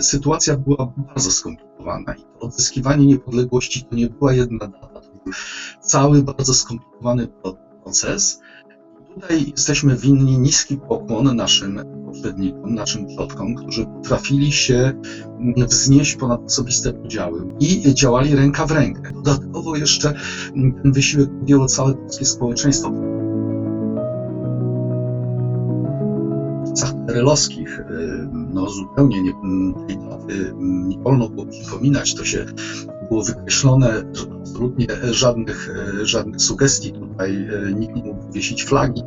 sytuacja była bardzo skomplikowana i odzyskiwanie niepodległości to nie była jedna data, to był cały bardzo skomplikowany pro- proces. Tutaj jesteśmy winni niski pokłon naszym poprzednikom, naszym przodkom, którzy potrafili się wznieść ponad osobiste podziały i działali ręka w rękę. Dodatkowo jeszcze ten wysiłek podjęło całe polskie społeczeństwo. Perelowskich y, no, zupełnie nie, daty nie wolno było przypominać, to się było wykreślone, absolutnie żadnych, e, żadnych sugestii tutaj nikt nie mógł wiesić flagi.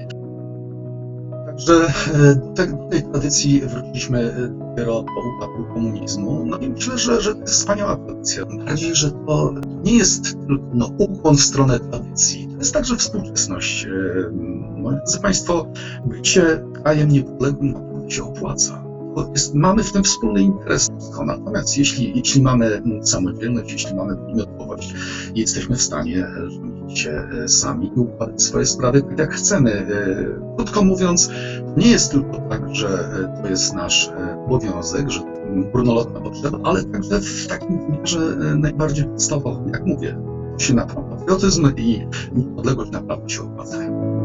Także e, do, te, do tej tradycji wróciliśmy dopiero po upadku komunizmu. No i myślę, że, że to jest wspaniała tradycja. Bardziej, że to nie jest tylko no, ukłon w stronę tradycji, to jest także współczesność. Drodzy Państwo, bycie krajem niepodległym się opłaca. Jest, mamy w tym wspólny interes. Natomiast jeśli, jeśli mamy samodzielność, jeśli mamy podmiotowość jesteśmy w stanie e, rządzić się e, sami i układać swoje sprawy tak, jak chcemy. E, Krótko mówiąc, nie jest tylko tak, że to jest nasz obowiązek, że górnolotna potrzeba, ale także w takim wymiarze najbardziej podstawowym, jak mówię, się naprawdę patriotyzm i niepodległość naprawdę się opłacają.